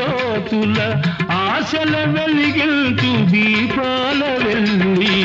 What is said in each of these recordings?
జ్యోతుల ఆశల వెలిగించు దీపాల వెళ్ళి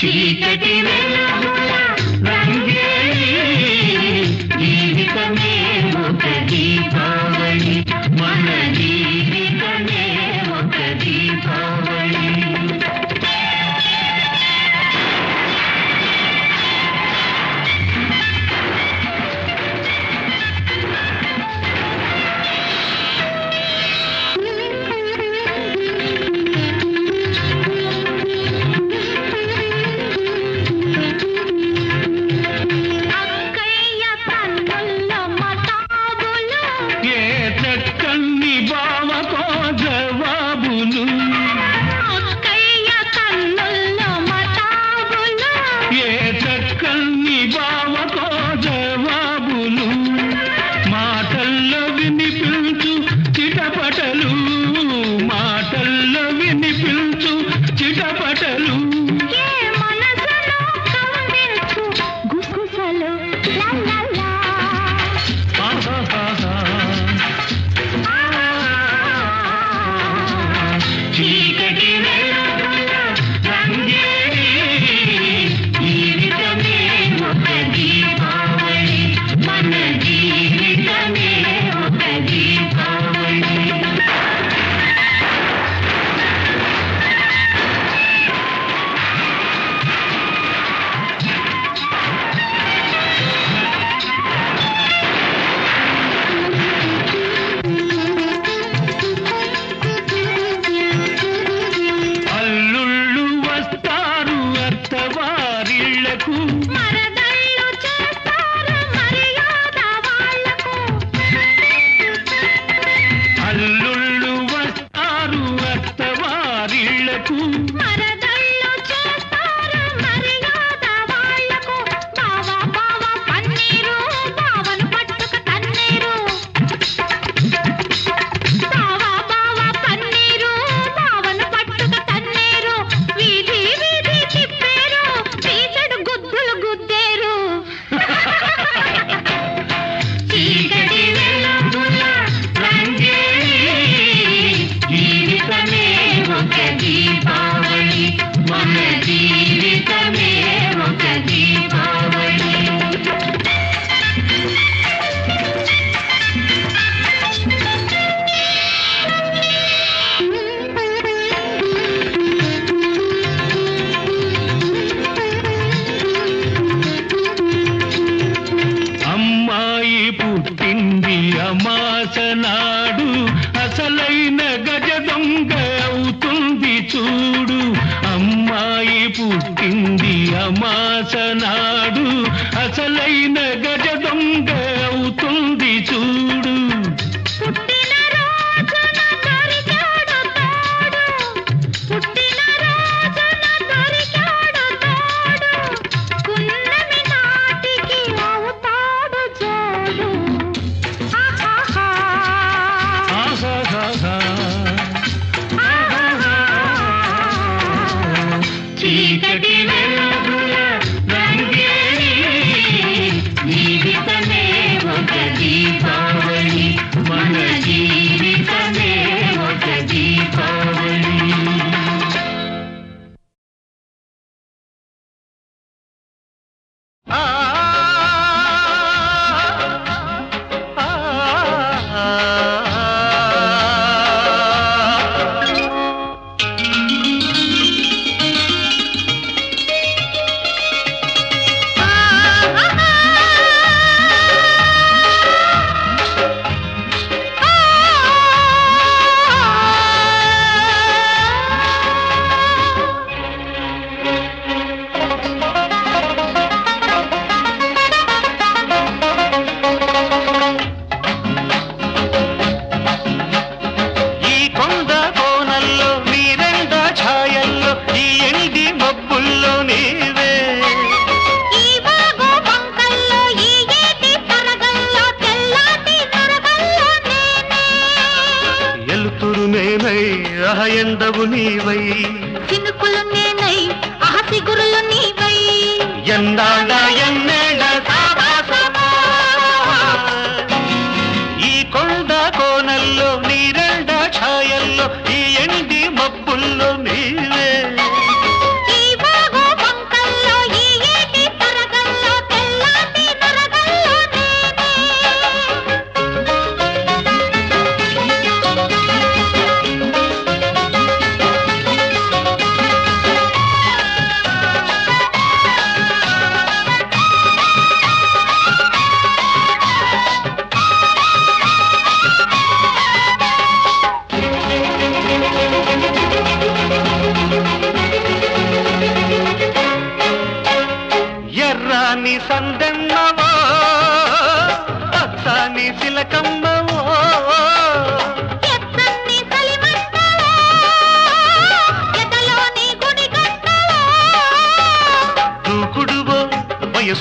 చీకటి జీవితమే ఒక దీపా.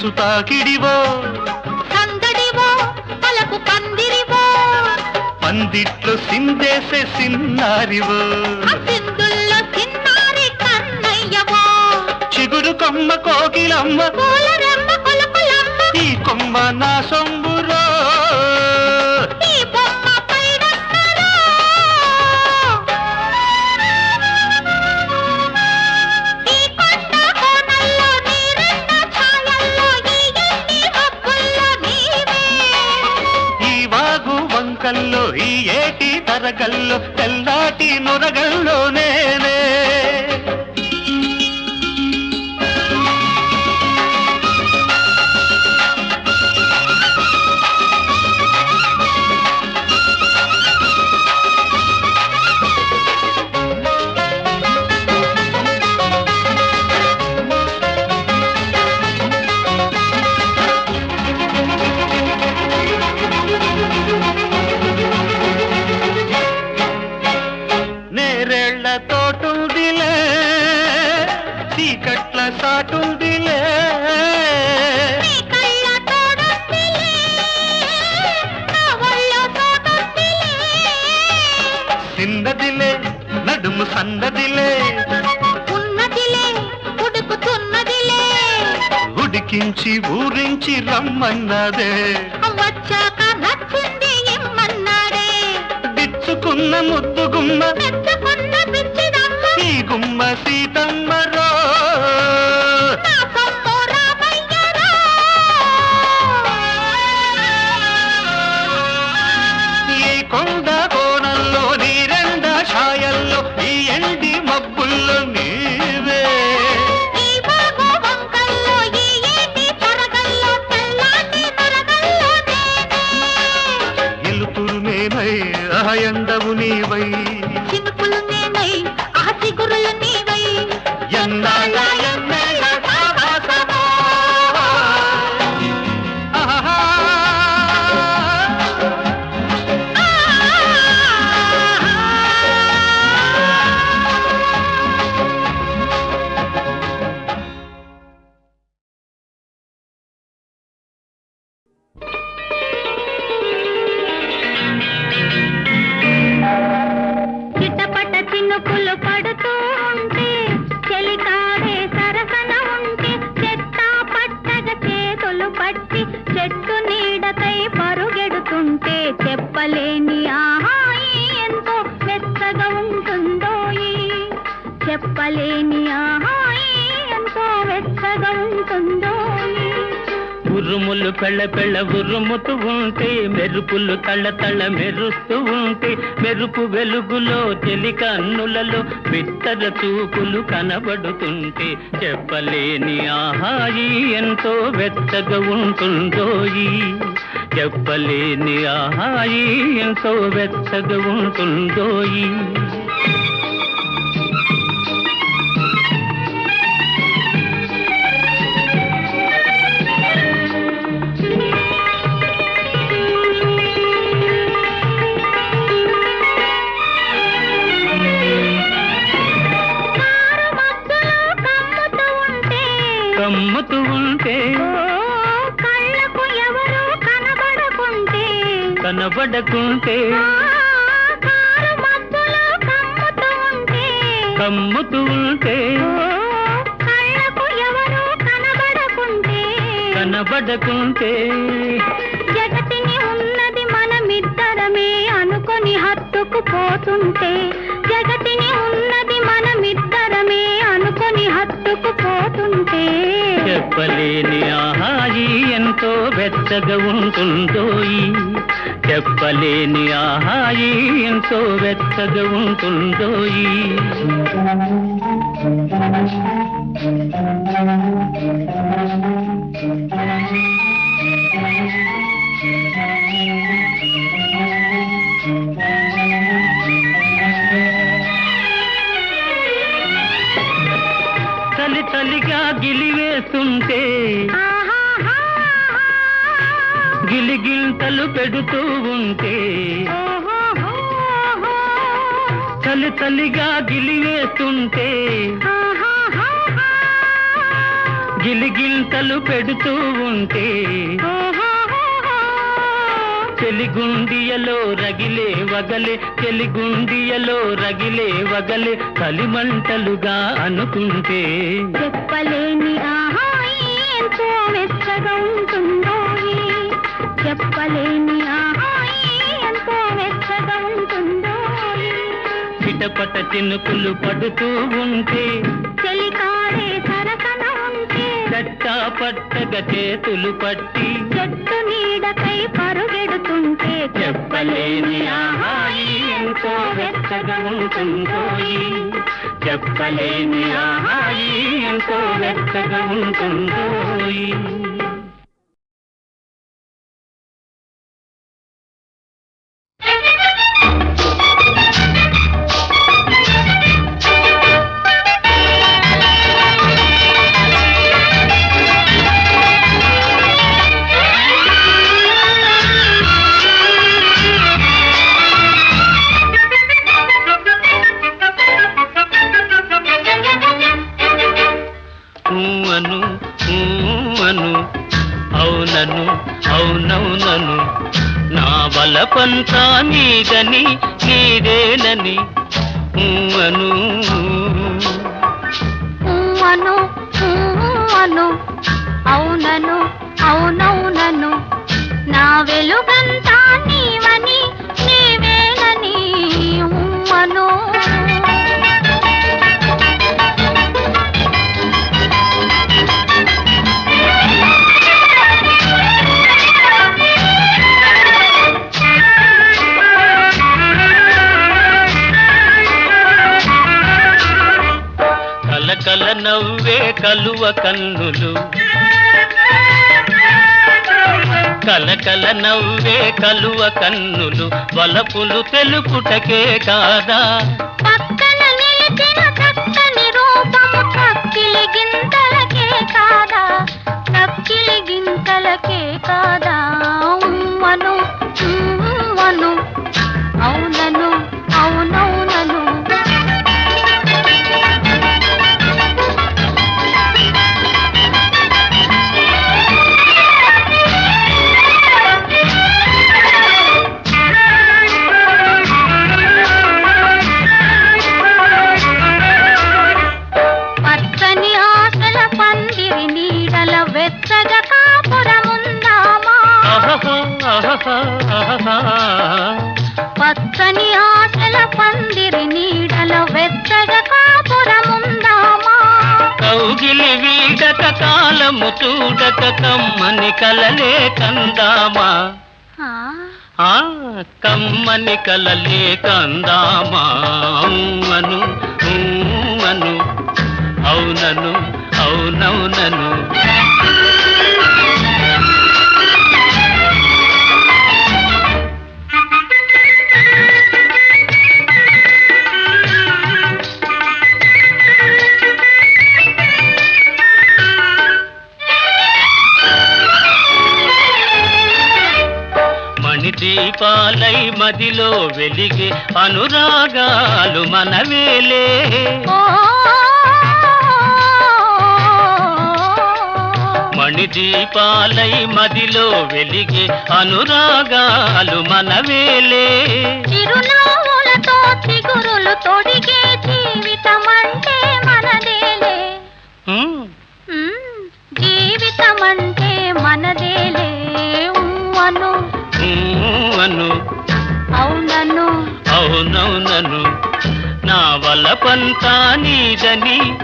మనసు తాకిడివో సందడివో పలకు పందిరివో? పందిట్లో సిందేసే సిన్నారివో? సిందుల్లో సిన్నారి కన్నయ్యవో? చిగురు కొమ్మ కోకిలమ్మ? ఈ కొమ్మ నా సొమ్మ నరగల్లో తెల్లాటి నొరగల్లో నేనే. పలికించి ఊరించి రమ్మన్నదే. వచ్చాక నచ్చింది ఇమ్మన్నాడే. దిచ్చుకున్న ముద్దుగుమ్మ ఈ గుమ్మ సీతమ్మరో కళ్ళ తళ్ళ మెరుస్తూ ఉంటే మెరుపు వెలుగులో తెలి అన్నులలో విత్తర చూపులు కనబడుతుంటే చెప్పలేని ఆహాయి ఎంతో వెచ్చగా ఉంటుందో చెప్పలేని ఆహాయి ఎంతో వెచ్చగా ఉంటుందోయి. కనబడకుంటే కమ్ముతూ ఉంటే కనబడకుంటే జగతిని ఉన్నది మనమిద్దరమే అనుకొని హత్తుకు పోతుంటే జగతిని ఉన్నది మనమిద్దరమే అనుకొని హత్తుకు పోతుంటే. చెప్పలేని ఆహాయి ఎంతో బెచ్చగా ఉంటుందో చెప్పలేని ఆహాయి ఎంతో వెచ్చగా ఉంటుందోయి గిలిగింతలు పెడుతూ ఉంటే. చలి చలిగా గిలివేస్తుంటే. గిలిగింతలు పెడుతూ ఉంటే ఓహోహోహో. చెలిగుండియలో రగిలే వగలే చెలిగుండియలో రగిలే వగలే కలిమంటలుగా అనుకుంటే చెప్పలేని వెచ్చగా ఉంటుందో చెప్పలేని ఎంతో వెచ్చగా ఉంటుందో చిటపట చినుకులు పడుతూ ఉంటే చెలికాడే సరసన ఉంటే చట్టా పట్టగా చేతులు పట్టి చెట్టు నీడకై పరుగెడుతుంటే చెప్పలేని ఆహాయి ఎంతో వెచ్చగా ఉంటుందోయి చెప్పలేని ఆహాయి ఎంతో వెచ్చగా ఉంటుందోయి కలువ కన్నులు. కలకల నవ్వే కలువ కన్నులు. వలపులు తెలుపుటకే కాదా? కమ్మని కలలే కందామాను అవునను అవునవునను. దీపాలై మదిలో వెలిగే అనురాగాలు మనవేలే. ఓ, మణిదీపాలై మదిలో వెలిగే అనురాగాలు మనవేలే. చిరునామా జని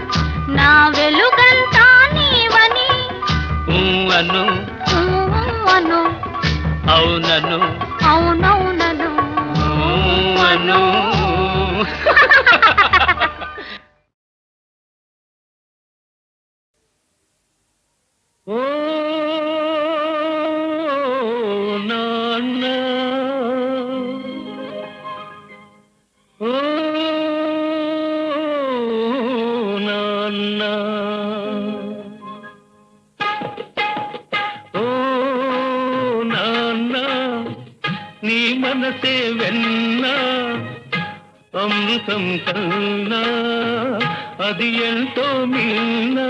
మనసే వెన్నా అమృతం కన్నా అది ఎంతో మిన్నా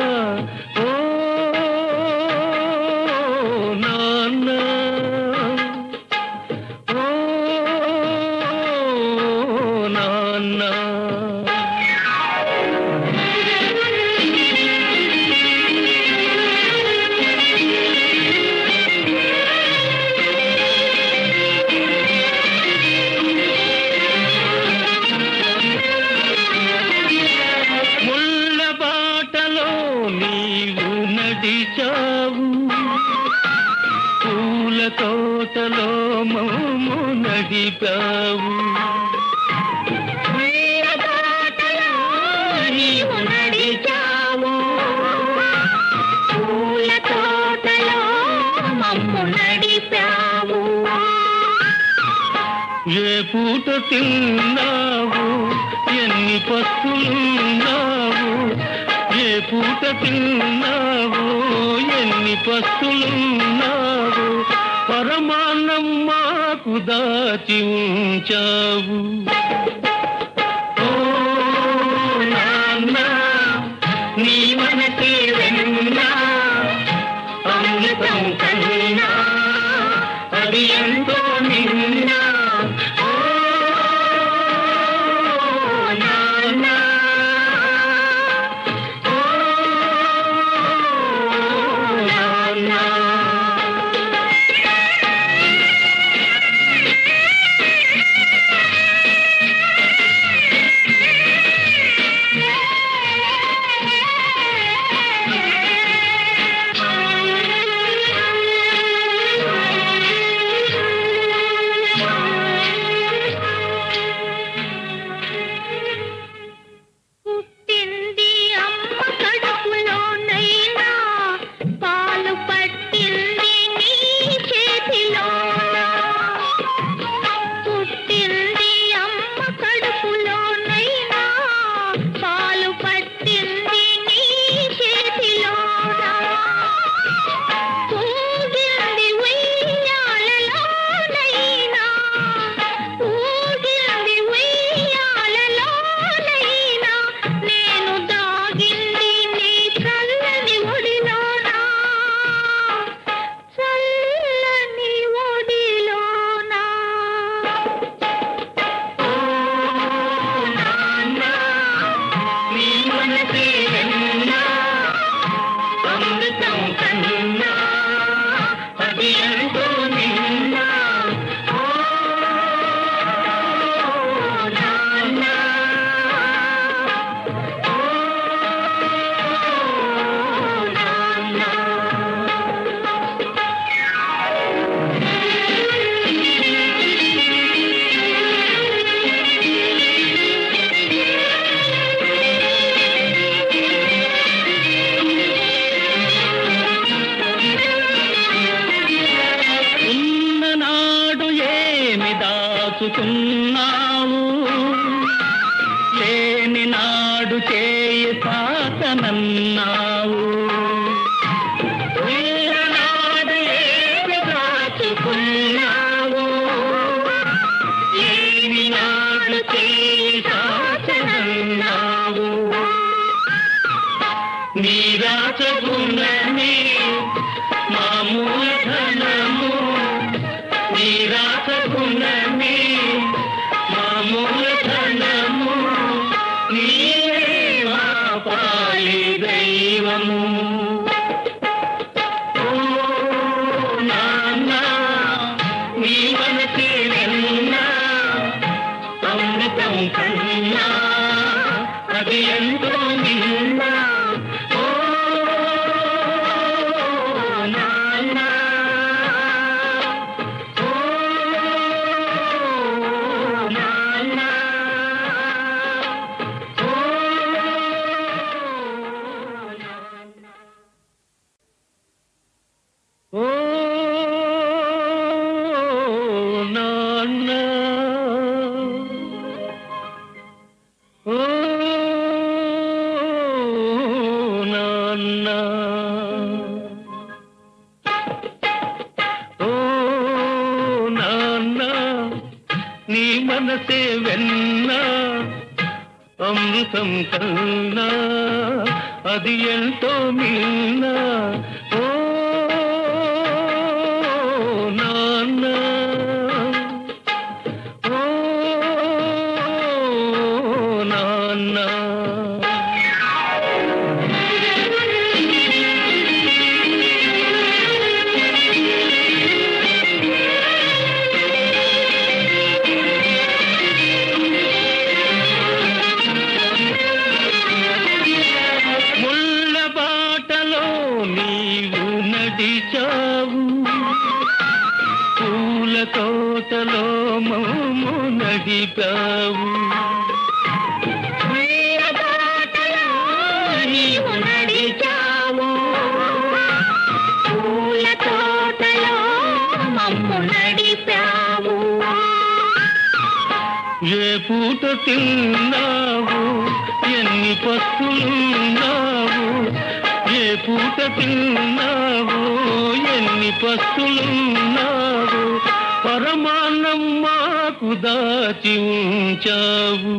తెలిపావు ఏ పూట తిన్నావు? ఎన్ని పస్తులున్నావు? ఏ పూట తిన్నావు? ఎన్ని పస్తులున్నావు? పరమాన్న దాచి ఉంచావు శ్రీరామ పుణమి కన్నా అది ఎంతో మిన్నా. బాటలో మౌము నడిపావు. ఏ పూట తిన్నావు? ఎన్ని పస్తులున్నావు? ఏ పూట తిన్నావు? ఎన్ని పస్తులున్నావు? పరమాన్నం మాకు దాచి ఉంచావు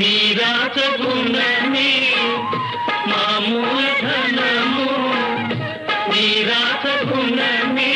నీరాజగుణని మా మూలధనము నీరాజగుణని